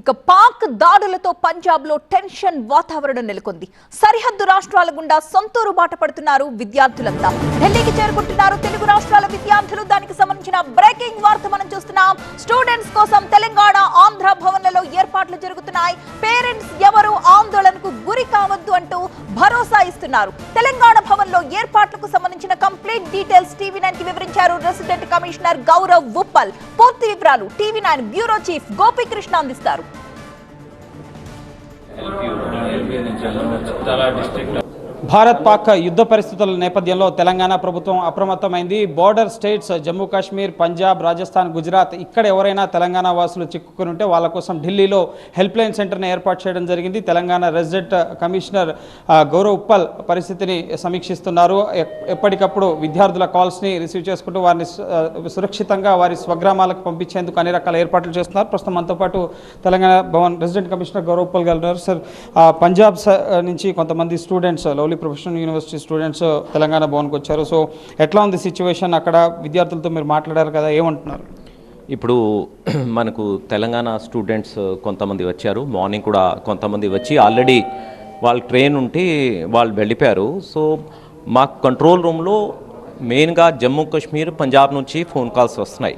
ఇక పాక్ దాడులతో పంజాబ్లో టెన్షన్ వాతావరణం నెలకొంది. సరిహద్దు రాష్ట్రాల గుండా సొంతూరు బాట పడుతున్నారు విద్యార్థులంతా. ఢిల్లీకి చేరుకుంటున్నారు తెలుగు రాష్ట్రాల విద్యార్థులు. దానికి సంబంధించిన బ్రేకింగ్ వార్త మనం చూస్తున్నాం. స్టూడెంట్స్ కోసం తెలంగాణ ఆంధ్ర భవన్లలో ఏర్పాట్లు జరుగుతున్నాయి. పేరెంట్స్ ఎవరు ఆందోళనకు గురి కావద్దు అంటూ భరోసా ఇస్తున్నారు. తెలంగాణ భవన్లో ఏర్పాట్లకు సంబంధించిన కంప్లీట్ డీటెయిల్స్ టీవీ నైన్కి వివరించారు రెసిడెంట్ కమిషనర్ గౌరవ్ ఉప్పల్. పూర్తి వివరాలు TV nine bureau chief Gopikrishna అందిస్తారు. చాలా డిస్ట్రిక్ట్ భారత్ పాక్ యుద్ధ పరిస్థితుల నేపథ్యంలో తెలంగాణ ప్రభుత్వం అప్రమత్తమైంది. బోర్డర్ స్టేట్స్ జమ్మూ కాశ్మీర్ పంజాబ్ రాజస్థాన్ గుజరాత్ ఇక్కడ ఎవరైనా తెలంగాణ వాసులు చిక్కుకుని ఉంటే వాళ్ళ కోసం ఢిల్లీలో హెల్ప్ లైన్ సెంటర్ని ఏర్పాటు చేయడం జరిగింది. తెలంగాణ రెసిడెంట్ కమిషనర్ గౌరవ్ ఉప్పల్ పరిస్థితిని సమీక్షిస్తున్నారు. ఎప్పటికప్పుడు విద్యార్థుల కాల్స్ని రిసీవ్ చేసుకుంటూ వారిని సురక్షితంగా వారి స్వగ్రామాలకు పంపించేందుకు అన్ని రకాల ఏర్పాట్లు చేస్తున్నారు. ప్రస్తుతం మనతో పాటు తెలంగాణ భవన్ రెసిడెంట్ కమిషనర్ గౌరవ్ ఉప్పల్ గారు సార్ పంజాబ్ నుంచి కొంతమంది students lovely professional university students Telangana భవన్కి వచ్చారు. సో ఎట్లా ఉంది సిచ్యువేషన్ అక్కడ విద్యార్థులతో మీరు మాట్లాడారు కదా ఏమంటున్నారు? ఇప్పుడు మనకు తెలంగాణ స్టూడెంట్స్ uh, కొంతమంది వచ్చారు. మార్నింగ్ కూడా కొంతమంది వచ్చి ఆల్రెడీ వాళ్ళ ట్రైన్ ఉంటే వాళ్ళు వెళ్ళిపోయారు. సో మాకు కంట్రోల్ రూమ్లో మెయిన్గా జమ్మూ కాశ్మీర్ పంజాబ్ నుంచి ఫోన్ కాల్స్ వస్తున్నాయి.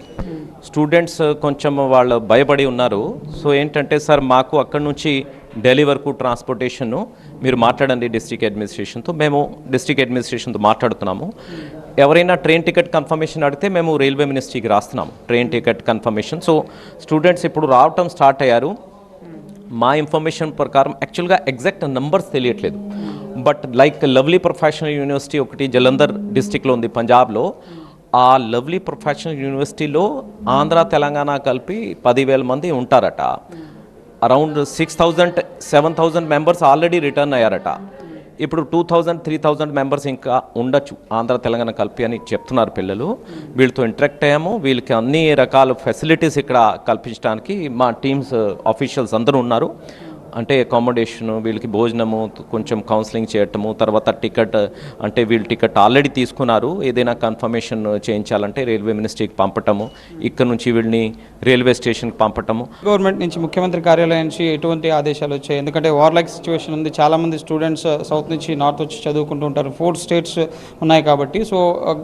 స్టూడెంట్స్ కొంచెం వాళ్ళు భయపడి ఉన్నారు. సో ఏంటంటే సార్ మాకు అక్కడ నుంచి ఢిల్లీ వరకు ట్రాన్స్పోర్టేషన్ మీరు మాట్లాడండి డిస్ట్రిక్ట్ అడ్మినిస్ట్రేషన్తో. మేము డిస్ట్రిక్ట్ అడ్మినిస్ట్రేషన్తో మాట్లాడుతున్నాము. ఎవరైనా ట్రైన్ టికెట్ కన్ఫర్మేషన్ అడిగితే మేము రైల్వే మినిస్ట్రీకి రాస్తున్నాము train ticket confirmation. So students ఇప్పుడు రావటం స్టార్ట్ అయ్యారు. మా ఇన్ఫర్మేషన్ ప్రకారం యాక్చువల్గా ఎగ్జాక్ట్ నంబర్స్ తెలియట్లేదు. But like lovely professional university ఒకటి జలంధర్ డిస్టిక్లో ఉంది పంజాబ్లో. ఆ లవ్లీ ప్రొఫెషనల్ యూనివర్సిటీలో ఆంధ్ర తెలంగాణ కలిపి పదివేల మంది ఉంటారట. Around six thousand seven thousand members already return అయ్యారట. ఇప్పుడు two thousand three thousand members ఇంకా ఉండొచ్చు ఆంధ్ర తెలంగాణ కలిపి అని చెప్తున్నారు పిల్లలు. వీళ్ళతో ఇంటరాక్ట్ అయ్యాము. వీళ్ళకి అన్ని రకాల ఫెసిలిటీస్ ఇక్కడ కల్పించడానికి మా టీమ్స్ ఆఫీషియల్స్ అందరూ ఉన్నారు. అంటే అకామిడేషను వీళ్ళకి భోజనము కొంచెం కౌన్సిలింగ్ చేయటము తర్వాత టికెట్ అంటే వీళ్ళు టికెట్ ఆల్రెడీ తీసుకున్నారు. ఏదైనా కన్ఫర్మేషన్ చేయించాలంటే రైల్వే మినిస్ట్రీకి పంపటము ఇక్కడ నుంచి వీళ్ళని రైల్వే స్టేషన్కి పంపటము. గవర్నమెంట్ నుంచి ముఖ్యమంత్రి కార్యాలయం నుంచి ఎటువంటి ఆదేశాలు వచ్చాయి? ఎందుకంటే వార్ లైక్ సిచ్యువేషన్ ఉంది. చాలా మంది స్టూడెంట్స్ సౌత్ నుంచి నార్త్ వచ్చి చదువుకుంటూ ఉంటారు. ఫోర్ స్టేట్స్ ఉన్నాయి కాబట్టి సో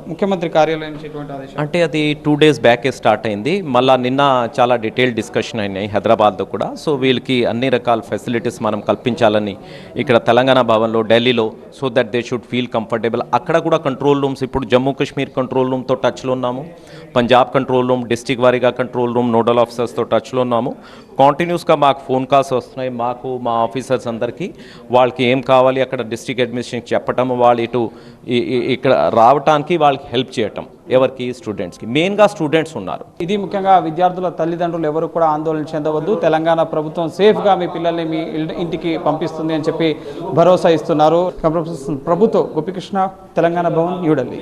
ముఖ్యమంత్రి కార్యాలయం నుంచి ఎటువంటి ఆదేశాలు? అంటే అది టూ డేస్ బ్యాకే స్టార్ట్ అయింది. మళ్ళా నిన్న చాలా డీటెయిల్ డిస్కషన్ అయినాయి హైదరాబాద్లో కూడా. సో వీళ్ళకి అన్ని రకాల ఫెసిలిటీస్ మనం కల్పించాలని ఇక్కడ తెలంగాణ భవన్లో ఢిల్లీలో so that they should feel comfortable అక్కడ కూడా కంట్రోల్ రూమ్స్ ఇప్పుడు జమ్మూ కాశ్మీర్ కంట్రోల్ రూమ్తో టచ్లో ఉన్నాము. పంజాబ్ కంట్రోల్ రూమ్ డిస్టిక్ వారీగా కంట్రోల్ రూమ్ నోడల్ ఆఫీసర్స్తో టచ్లో ఉన్నాము. కాంటిన్యూస్గా మాకు ఫోన్ కాల్స్ వస్తున్నాయి. మాకు మా ఆఫీసర్స్ అందరికీ వాళ్ళకి ఏం కావాలి అక్కడ డిస్టిక్ అడ్మినిస్ట్రేషన్ చెప్పటం వాళ్ళు ఇటు ఇక్కడ రావటానికి వాళ్ళకి హెల్ప్ చేయటం ఎవరికి? స్టూడెంట్స్కి మెయిన్గా స్టూడెంట్స్ ఉన్నారు. ఇది ముఖ్యంగా విద్యార్థుల తల్లిదండ్రులు ఎవరు కూడా ఆందోళన చెందవద్దు. తెలంగాణ ప్రభుత్వం సేఫ్గా మీ పిల్లల్ని మీ ఇంటికి పంపిస్తుంది అని చెప్పి భరోసా ఇస్తున్నారు. ప్రభుత్వ గోపికృష్ణ తెలంగాణ భవన్ న్యూఢిల్లీ